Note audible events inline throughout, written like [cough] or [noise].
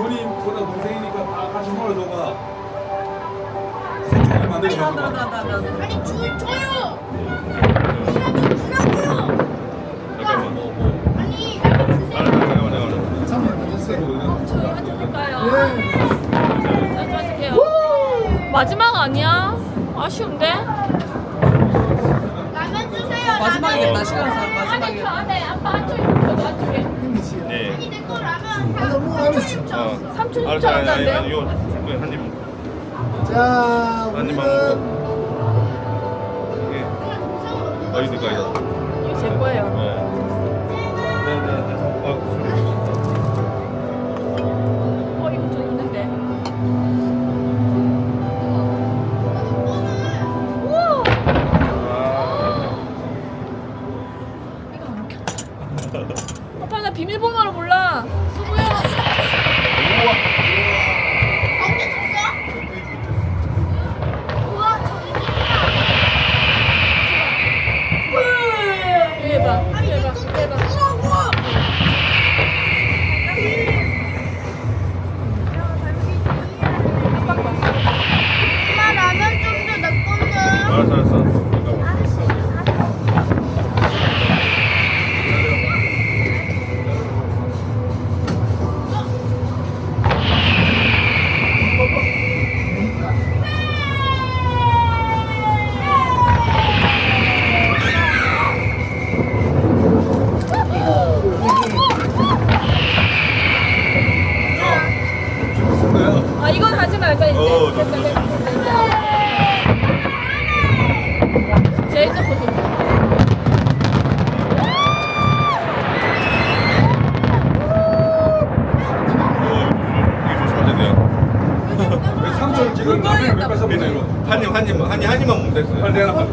주원이보다 동생이니까 다 같이 놀아줘봐. 생생하게 만들어 나도 봐. 나도 나도. 아니 줄 줘요. 이라도 주라고요. 잠깐만 뭐 뭐. 아니 알았다 잠깐만 잠깐만. 저희가 줄까요? 저 줄게요. 마지막 아니야? 아쉬운데? 라면 주세요. 마지막이겠다. 시간 아니 저 마지막이겠다. 안에 아빠 한쪽에 저도 한쪽에. 네. 너무 알았어. 어. 삼촌 알았어 아니 아니? 아니 이거 한 입. 자, 한 입만 우리는 먹고. 이게 어디 있을까 이거? 이거 제 거예요. 네. 아, 이건 하지 말자 이제. 어, 됐다, 됐다, 됐다. 제 핸드폰 좀. 이게 조심하셔야 돼요. 왜 삼촌 지금 라면 몇 뺏어 먹는 거? 한 입, 한 입만, 한 입, 한 입만 먹으면 됐어요. 빨리 내놔.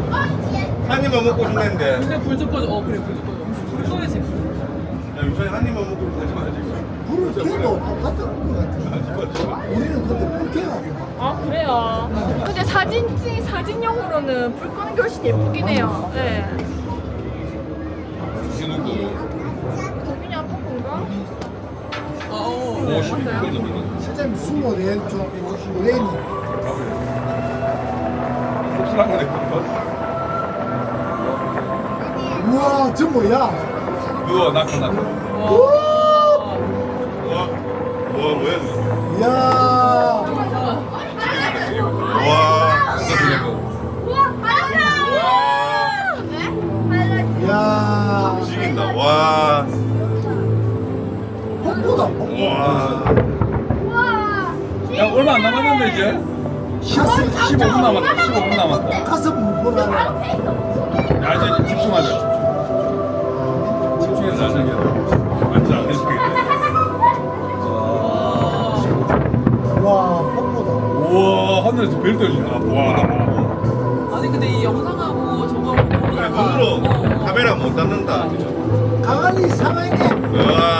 한 입만 먹고 싶는데. 근데 불좀 꺼줘. 어, 그래, 불좀 꺼줘. 불 꺼야지. 야, 유선이 한 입만 먹고 가지 마지. 불을 켜도 똑같은 것 같아. 우리는 근데 불 켜가지고. 아, 그래요. 근데 사진, 찍- 사진용으로는 불 끄는 게 훨씬 예쁘긴 해요. 네. 동민이 아빠 건가? 실장님 스모 레인 좀 레인. 우와, 저 뭐야? 누워. 와, 와, 야, 와. 죽인다. 와, 뽀뽀다, 뽀뽀. 와. 야 얼마 안 남았는데 이제? 가슴, 15분 남았다. 15분 남았다. 가슴 무거라. 야 이제 집중하자. 집중. 집중해서 하자. 하늘에서 별 떨어진다. 와. 아니, 근데 이 영상하고 저거 그래, 눈으로 카메라 못 담는다. 강아지 사랑해. 와,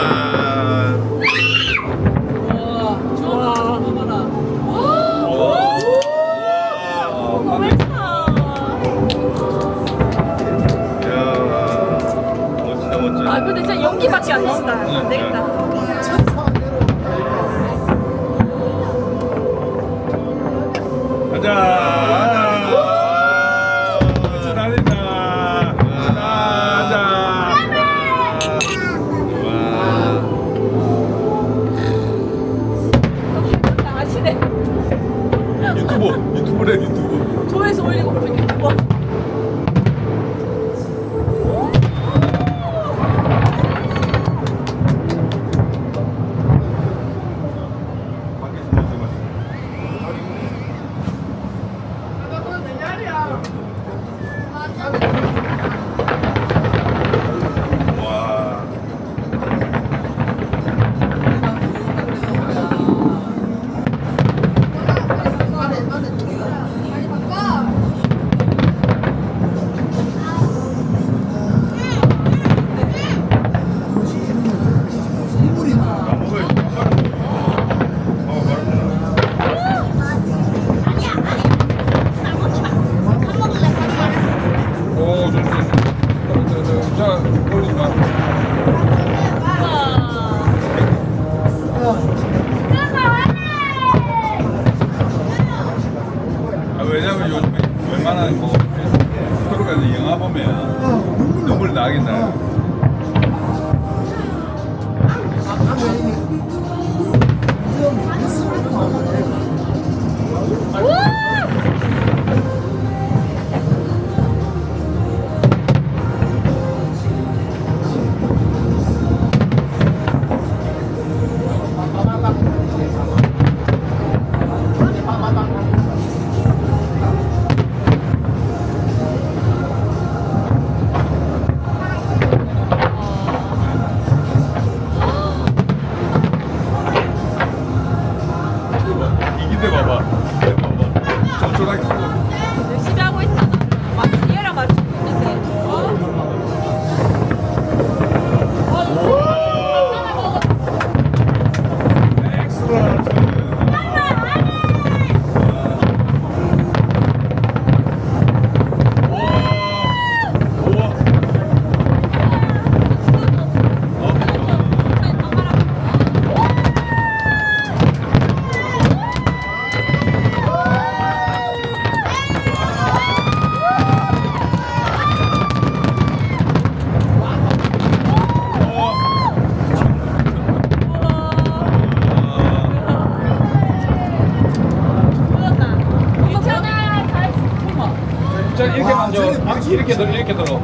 이렇게 들어 이렇게 들어.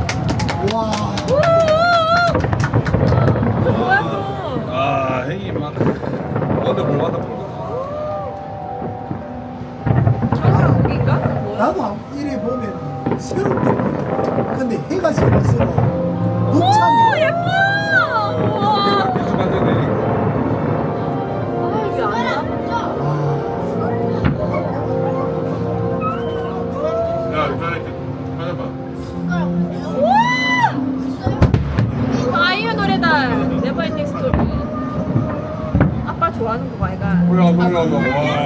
와. 뭐야 또? 아 행이 막 원더풀 원더풀. 한국인가? 뭐야? 나도 이래 보면 새롭게 보여. 근데 해가 지면서 녹차니. 예뻐. 우와. 비슷한 데네. 아 이게 안? 야 이렇게 올라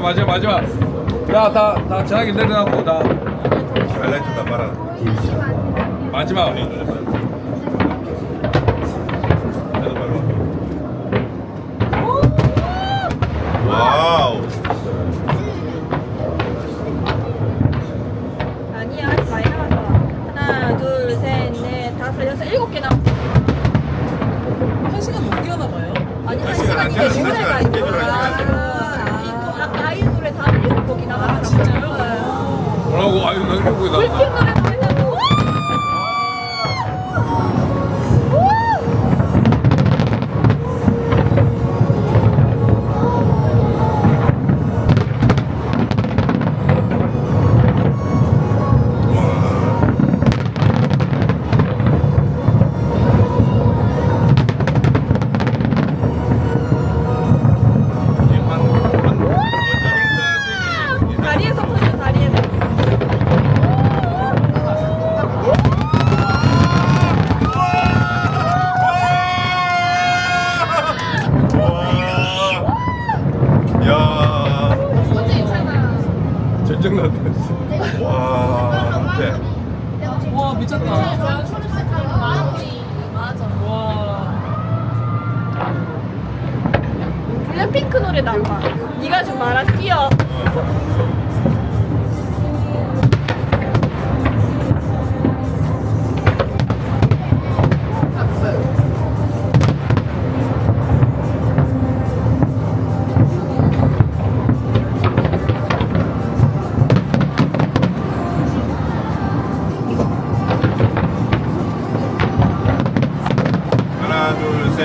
마지막 마지막. 야다다 전화기 내려놓고 다 하이라이트 다 말아 마지막. 와우 아니야 아직 많이 남았어. 하나, 둘, 셋, 넷, 다섯, 여섯, 일곱 개 남았어. 한 시간 넘게 하나 봐요? 아니 한한 시간 이게 있고 안돼요. 아까 아이유 노래 다 일곱 곡이 나왔어. 아, 진짜요? 뭐라고 아유 나. 노래 나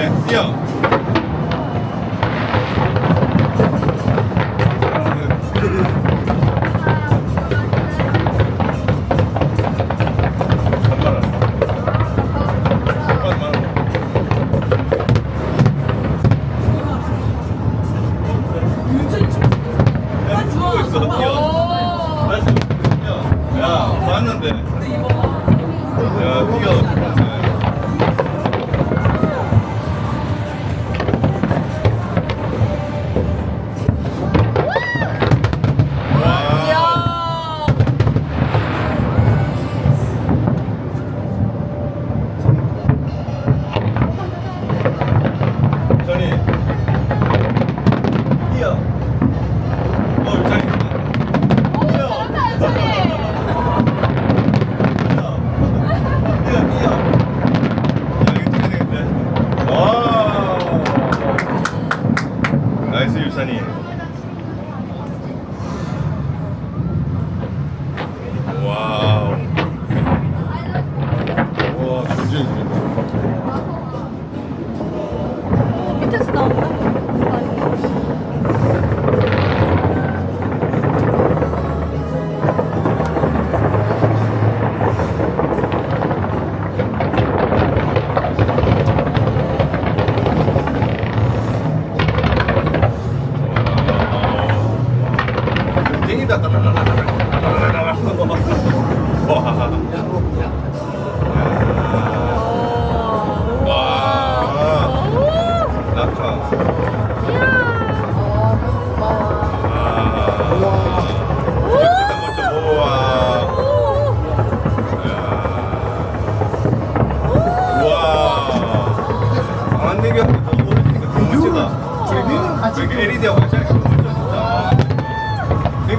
肯定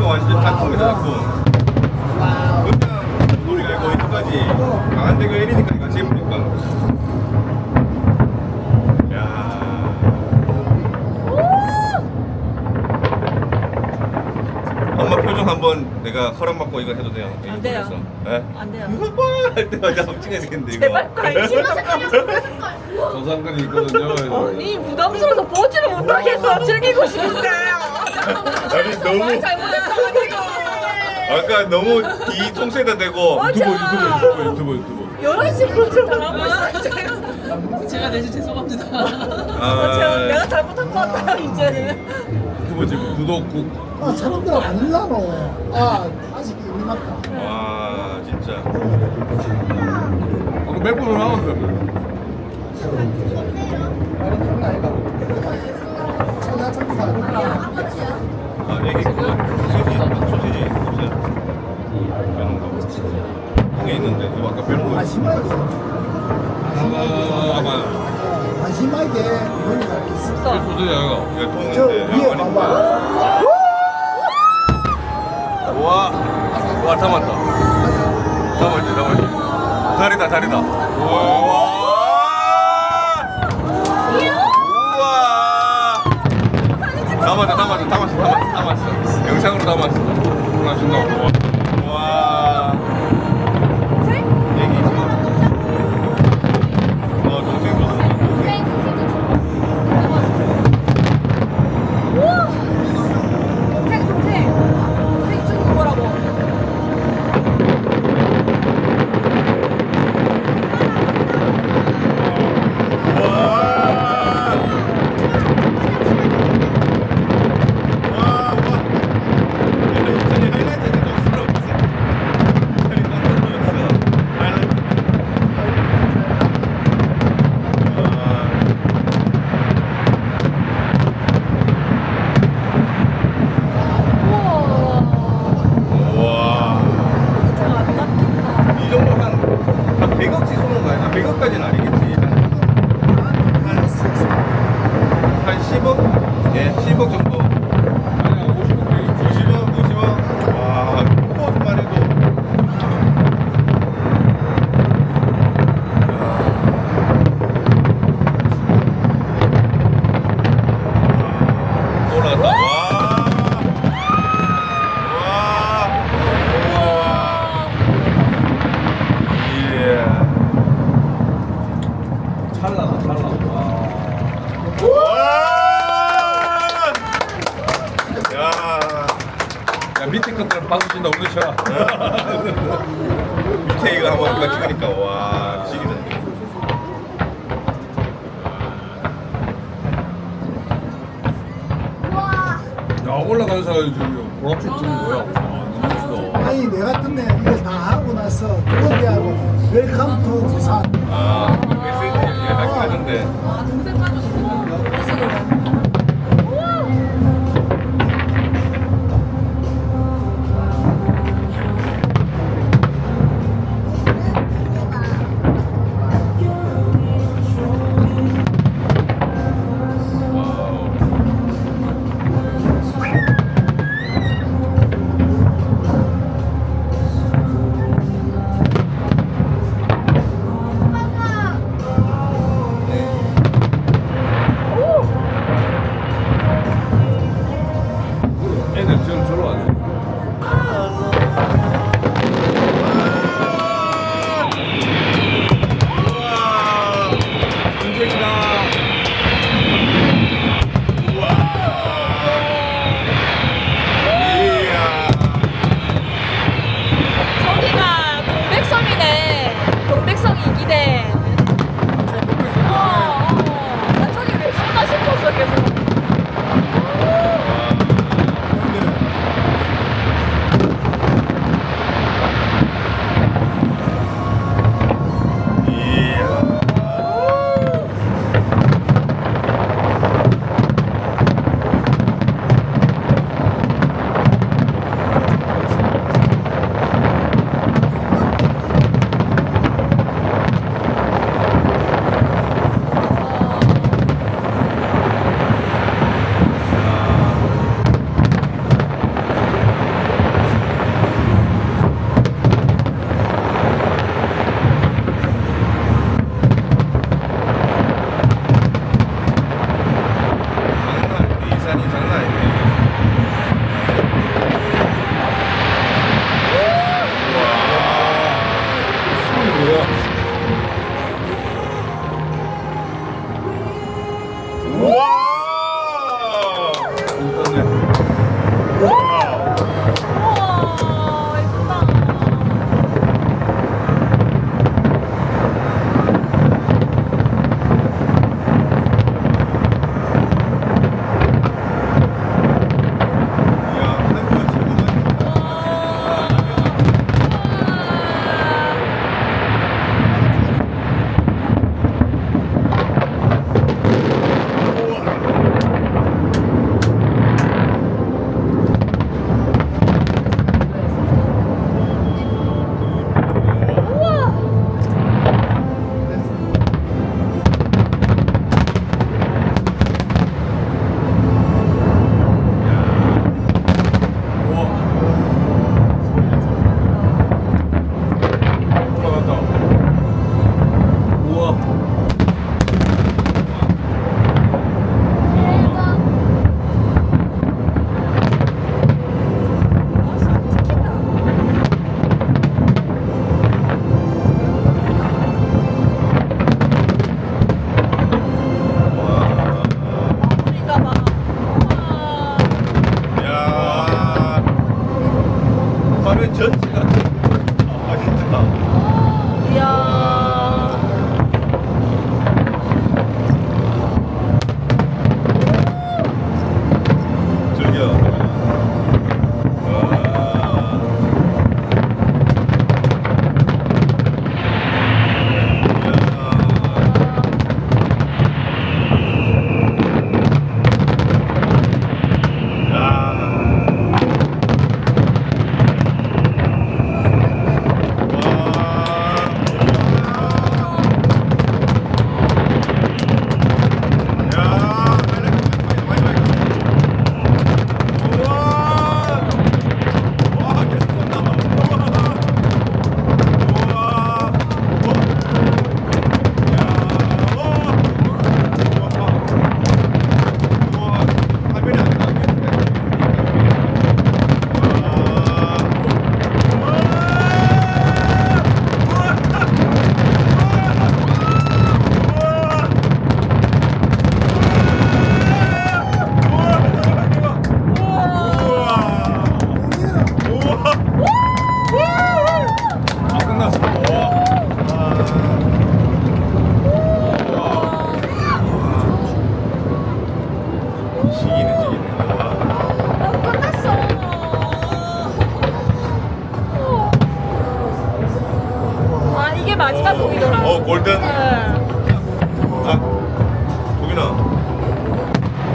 완전 단풍이 됐고. 그 이거 이거까지 강한대교 LED까지 같이 해보니까. 야. 엄마 표정 한번 내가 허락 받고 이거 해도 돼요? 안 돼요. 네? 안 돼요. 할 때마다 한번 찍어야 되겠는데 이거. 제발 관심 [laughs] 저 상관이 있거든요 그래서 아니 부담스러워서 보지를 못하겠어. 즐기고 싶은데. 아니 너무 잘못했다가니까. 아까 너무 뒤 통수에다 대고 맞아. 유튜브 유튜브 유튜브 유튜브 11시 그렇게 당하고 있어. 제가 내지 죄송합니다. 제가 내가 잘못한 것 같아요, 이제는. 유튜브 지금 구독 꾹아 사람들 아니라노 아 아직 우리 맞다. 와 진짜. 아까 몇 분을 나왔는데 천하 천사. 아 여기 그거 통에 있는데 그거 아까 빼는 거 마지막에 아 맞아 마지막에 뭔가 있어. 소주야. 이거 이거 저 있는데 위에 봐봐 와, 와 담았다. 담았지 담았지 다리다 다리다. 우와. 우와. 담았다 담았다 담았어 담았어 담았어 영상으로 담았어 나 순간 와 다른 사람들 중에 보람씩 찍는 거야. 아니 내 같은 애 이걸 다 하고 나서 그거대하고 웰컴 투 부산 아, 메시지 이렇게 딱 하는데. 아, 동생 가족 저로 왔네.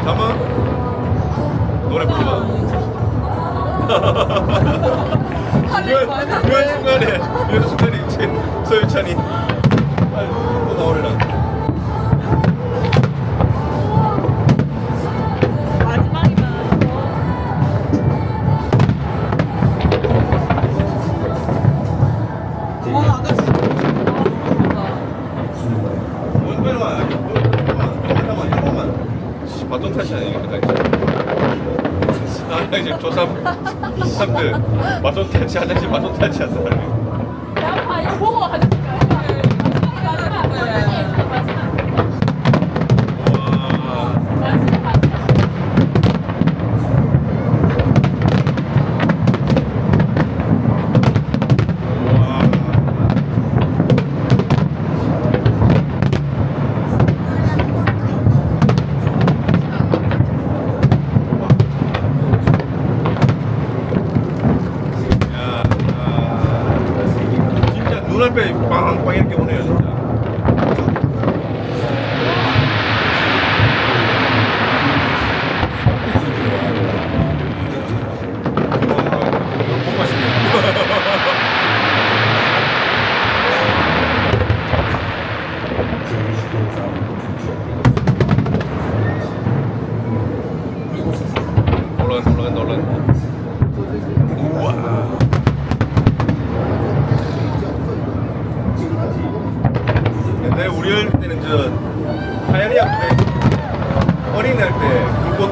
잠깐. 노래 불러봐. 이런, 이런 순간에, 이런 순간에 이제 서유찬이 또 나오래라. 조3들 바톤 타치 하나씩 바톤 타치 한다. 야,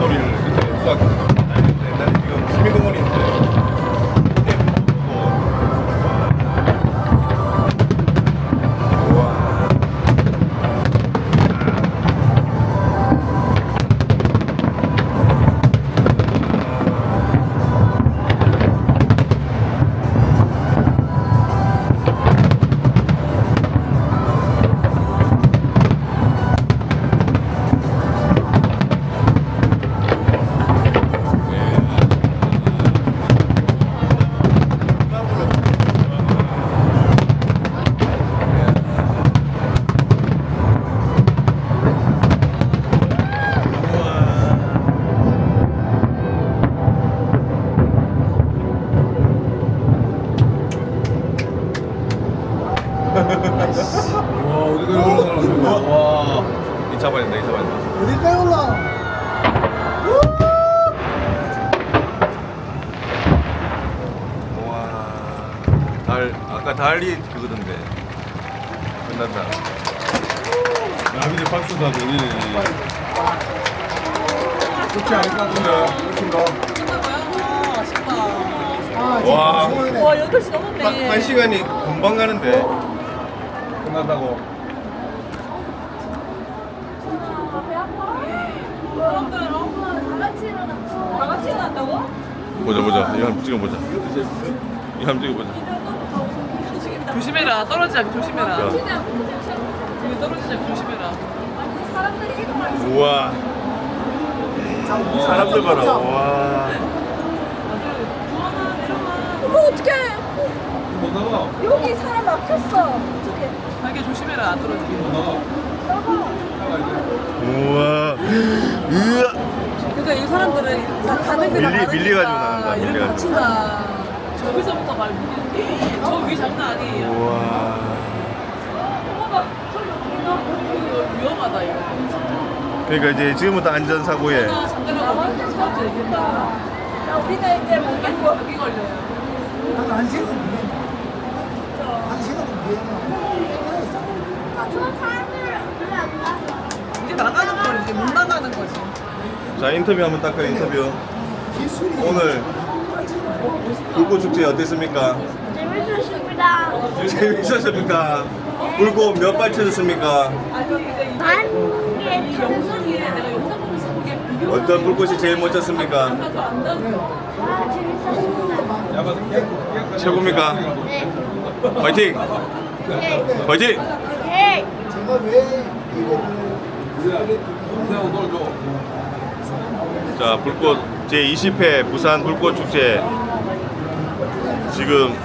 불꽃 와 어디가 이런 사람 와. 이 잡아야 된다, 이 잡아야 된다. 어디까지 올라? 와. 달, 아까 달이 그거던데. 끝난다. 야 근데 박수다 너네 그렇지 않을 것 같은데 그렇긴가 아 아쉽다 아, 와. 와, 8시 딱 넘었네. 한 시간이 금방 가는데. 다 같이 다 일어났다고? 보자, 보자. 이거 한번 찍어보자. 이거 한번 찍어보자. 조심해라 떨어지지 조심해라 자. 여기 떨어지지 않게 조심해라 우와. 사람들 봐라. 와. 어머, 어떡해. 못 나가 여기 사람 막혔어. 자기 조심해라 안 떨어지게 우와. 으아. 그러니까 이 사람들은 다 가는 데가 밀리- 밀려가지고 나간다, 밀려가지고. 다친다 저기서부터 말 저위 장난 아니에요 우와. 어머나 이거 위험하다 이거 그러니까 이제 지금부터 안전사고에. 나 잠깐만 사람들 얘기했다 야, 우리는 이제 먹고. 여기 걸려요. 한 사람들은 왜안 나가? 이제 나가는 걸 이제 못 나가는 거지 자 인터뷰 한번 닦아요 인터뷰. 기술이. 오늘 불꽃 축제 어땠습니까? 재밌었습니다. 재밌었습니까? 불꽃 몇 발 쳐졌습니까? 만개 어떤 불꽃이 제일 멋졌습니까? 아 재밌었습니다. 최고입니까? 네. 화이팅! 네. 화이팅! 네. 제가 왜 이거를 그냥 오늘 줘자 불꽃 제 20회 부산 불꽃 축제 지금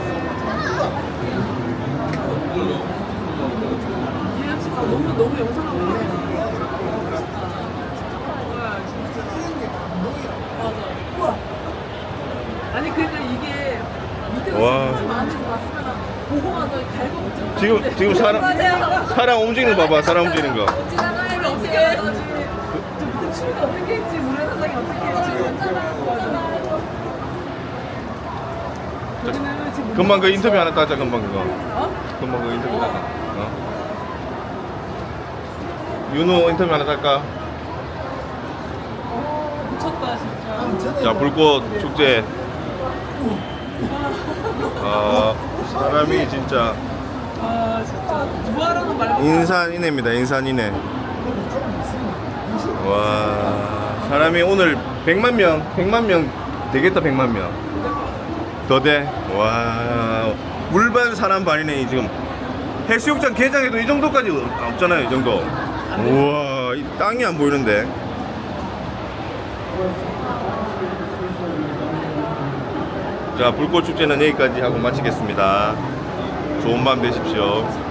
너무 너무 영상하고 맞아. 아니 그러니까 이게 와. 보고 와서 찍는 지금. 지금 사람. 사람 움직이는 거 봐봐 사람 움직이는 거 금방 그 인터뷰 하나 따자 금방 그거 어? 금방 그 인터뷰 하나 어? 윤호 인터뷰 하나 딸까? 미쳤다 진짜 자 불꽃 축제 아 사람이 진짜 아 진짜 누구하라는 말고 인산이네입니다 인산이네 와 사람이 오늘 100만 명 100만 명 되겠다 100만 명더돼와 물반 사람 반이네 지금. 해수욕장 개장에도 이 정도까지 없잖아요 이 정도. 우와 이 땅이 안 보이는데. 자 불꽃 축제는 여기까지 하고 마치겠습니다 좋은 밤 되십시오